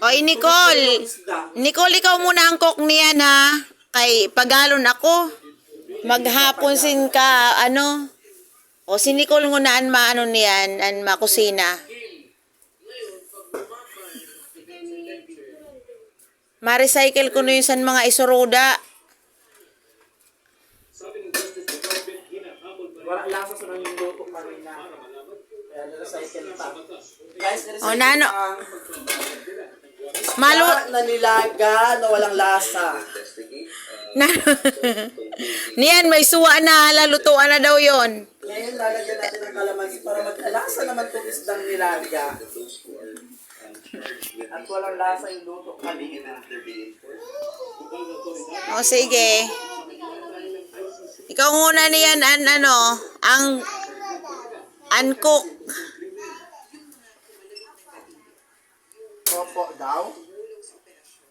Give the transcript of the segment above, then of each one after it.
Oy, Nicole. Nicole, ikaw muna ang cook niyan ha. Kay pagalon ako. Maghapon sin ka, ano. O si Nicole muna an maano niyan, an makusina. Ma-recycle ko na yun sa mga isuruda. Wala lasa sa nang luto pa rin na. Kaya nila-cycle pa. Guys, O, nano. Malu... na nilaga na walang lasa. Na, niyan, may suwa na, lalutuan na daw yon. Ngayon, lalagyan natin ng kalamansi para magkalasa naman itong isdang nilaga. At walang lasa yung luto kanina. O sige. Ikaw muna niyan an ano, ang uncook. Opo daw.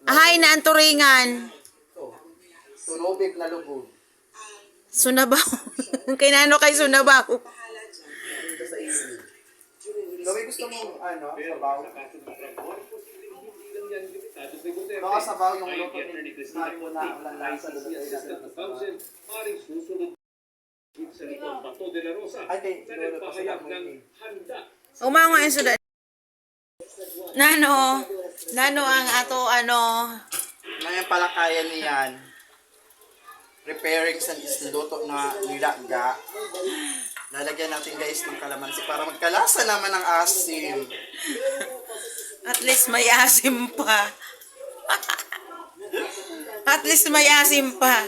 Ahay na ang turingan. Ito. Tunubig na lubog. Sunabaw. kay nano kay Sunabaw. Ito sa inyo. Gawin gusto mo, ano, sabaw? Baka sabaw yung luto ni Marco na walang lasa. lulutuin natin ng sabaw. Ay, kay sila mo yun eh. Umango ang suda. Nano, nano ang ato ano, Ngayon pala kaya niyan. Preparing sa luto na nilaga. Lalagyan natin guys ng kalamansi para magkalasa naman ng asim. at least may asim pa. at least may asim pa.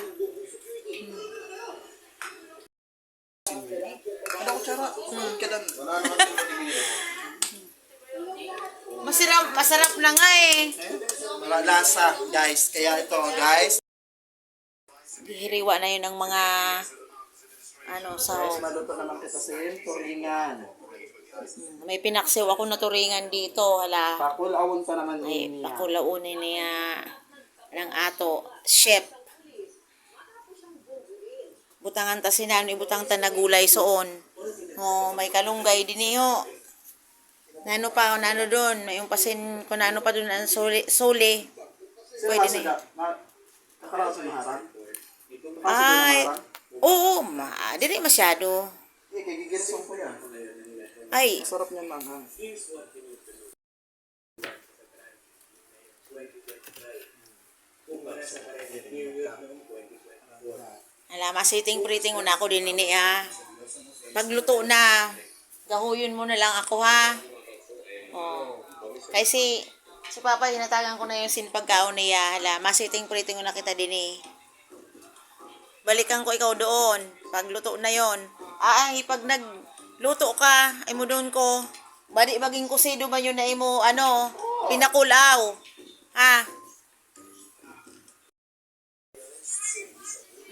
Ano ko tsara? Hmm. Masarap, masarap na nga eh. Wala lasa guys. Kaya ito guys. Hiriwa na yun ng mga ano sa Guys, maluto naman kita sa turingan. may pinaksiw ako na turingan dito hala Pakulawon pa naman ay niya. pakulaunin niya ng ato chef butangan ta sinan ibutang ta nagulay soon oh may kalunggay din iyo nano pa nano doon may yung pasin kung nano pa doon ang suli, suli pwede na yun. Ay oo ma di rin masyado ko ay Sarap niyan manghang. Alam, masiting priting una ako din ini ha. Pagluto na, gahuyon mo na lang ako ha. Kasi si Papa, hinatagan ko na yung sinpagkaon niya. Hala, masiting priting una kita din eh. Balikan ko ikaw doon. Pagluto na yon. Ah, ay, pag nagluto ka, ay mo doon ko. Badi maging kusido man yun na imo, ano, pinakulaw. Ha?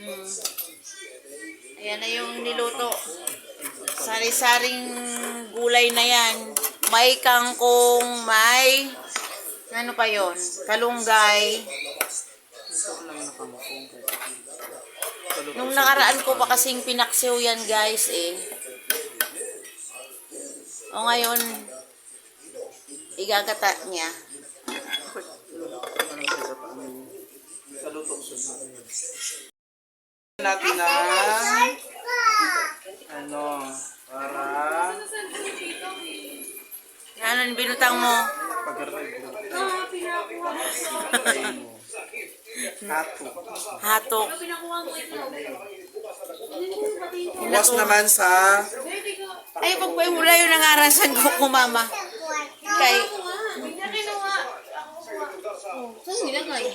Mm. Ayan na yung niluto. Sari-saring gulay na yan. May kangkong, may... Ano pa yon? Kalunggay. Nung nakaraan ko pa kasing pinaksiw yan guys eh. O ngayon, igagata niya. Natin na ano, para Ano yung binutang mo? pag-review. Hato. Hatok. Buwas naman sa Ay, pagpay mula yung nangarasan ko ko, mama. Kay, Saan nilagay?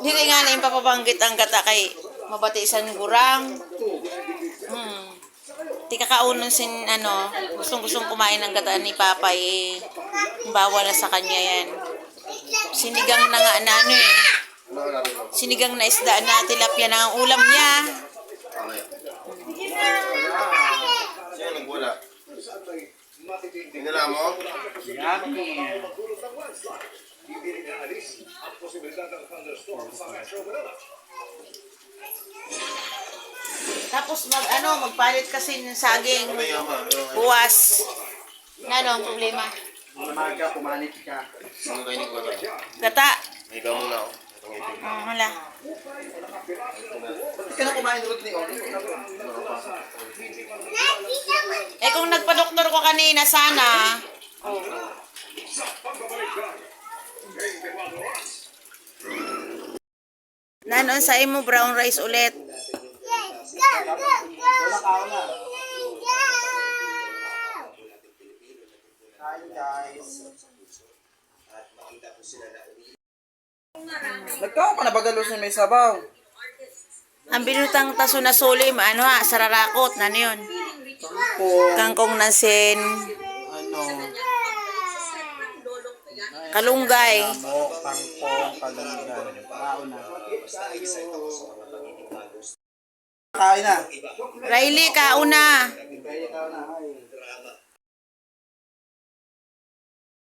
Dili nga na yung papabanggit ang gata kay mabatisan gurang. Di kakaunon sin ano, gustong gustong kumain ng gata ni Papa eh. Bawal na sa kanya yan. Sinigang na nga na ano eh. Sinigang na isda na tilapia na ang ulam niya. Tingnan mo? Yummy. Tapos mag ano, magpalit kasi ng saging. Buwas. Na ano ang problema? Umaga, pumanit ka. Ano kayo ni Kuwata? Gata. May ka muna ako. Oh, wala. Ka na kumain ulit ni Oli? Eh kung nagpa-doktor ko kanina, sana. Nanon sa imo brown rice ulit. Wala ka na. Kain guys. Nagkaw ka na bagalo sa may sabaw. Ang binutang taso na sulim, ano ha, sararakot, na yun? Kung Kangkong nasin, ano, kalunggay. mo, kangkong, kalungan. Tao na. Kain na. Riley, kauna. Kaya ikaw na. Ay.